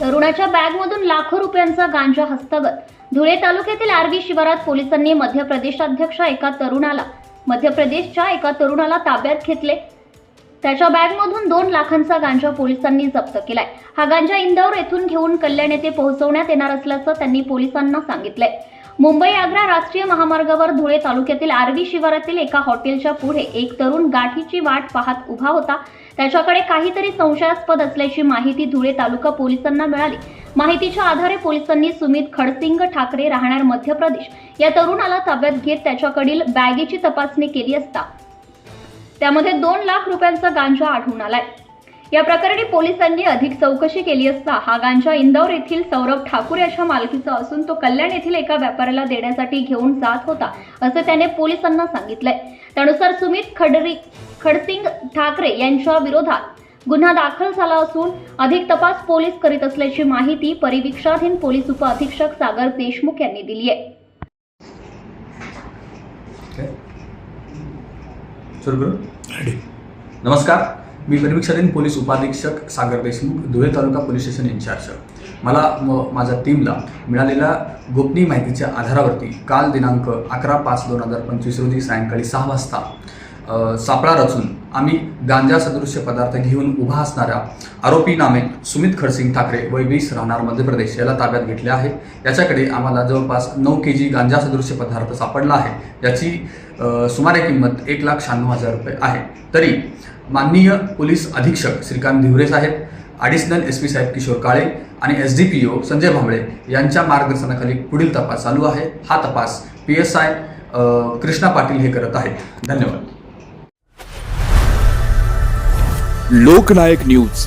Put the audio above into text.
तरुणाच्या बॅगमधून लाखो रुपयांचा गांजा हस्तगत. धुळे तालुक्यातील आरवी शिवारात पोलिसांनी मध्य प्रदेशाध्यक्ष एका तरुणाला मध्य प्रदेशच्या एका तरुणाला ताब्यात घेतले. त्याच्या बॅगमधून दोन लाखांचा गांजा पोलिसांनी जप्त केलाय. हा गांजा इंदौर येथून घेऊन कल्याण येथे पोहोचवण्यात येणार असल्याचं त्यांनी पोलिसांना सांगितलंय. मुंबई आग्रा राष्ट्रीय महामार्गावर धुळे तालुक्यातील आर्वी शिवारातील एका हॉटेलच्या पुढे एक तरुण गाठीची वाट पाहत उभा होता. त्याच्याकडे काहीतरी संशयास्पद असल्याची माहिती धुळे तालुका पोलिसांना मिळाली. माहितीच्या आधारे पोलिसांनी सुमित खडसिंग ठाकरे राहणार मध्य प्रदेश. या तरुणाला ताब्यात घेत त्याच्याकडील बॅगेची तपासणी केली असता. त्यामध्ये दोन लाख रुपयांचा गांजा आढळून आलाय. या प्रकरणी पोलिसांनी अधिक चौकशी केली असता हा गांजा इंदौर येथील सौरभ ठाकूर याच्या मालकीचा असून तो कल्याण येथील एका व्यापाऱ्याला देण्यासाठी घेऊन जात होता असं त्याने पोलिसांना सांगितलंय. त्यानुसार सुमित खडरी खडसिंग ठाकरे यांच्या विरोधात गुन्हा दाखल झाला असून अधिक तपास पोलीस करीत असल्याची माहिती परिवीक्षाधीन पोलीस उपअधीक्षक सागर देशमुख यांनी दिली आहे. नमस्कार. मी परिवीक्षाधीन पोलीस उपाधीक्षक Sagar Deshmukh Dhule taluka police station incharge. मला म माझ्या टीमला मिळालेल्या गोपनीय माहितीच्या आधारावरती काल दिनांक अकरा पाच दोन हजार पंचवीस रोजी सायंकाळी सहा वाजता सापळा रचून आम्ही गांजा सदृश्य पदार्थ घेऊन उभा असणाऱ्या आरोपी नामे सुमित खडसिंग ठाकरे वय वीस राहणार मध्य प्रदेश याला ताब्यात घेतले आहे. याच्याकडे आम्हाला जवळपास नऊ के जी गांजा सदृश्य पदार्थ सापडला आहे. याची सुमारे किंमत एक लाख शहाण्णव हजार रुपये आहे. तरी माननीय पोलीस अधीक्षक श्रीकांत धिवरे साहेब ॲडिशनल एस पी साहेब किशोर काळे आणि S D P O Sanjay Bhamble यांच्या मार्गदर्शनाखाली पुढील तपास चालू आहे. हा तपास P S I Krishna Patil हे करत आहेत. धन्यवाद. लोकनायक न्यूज.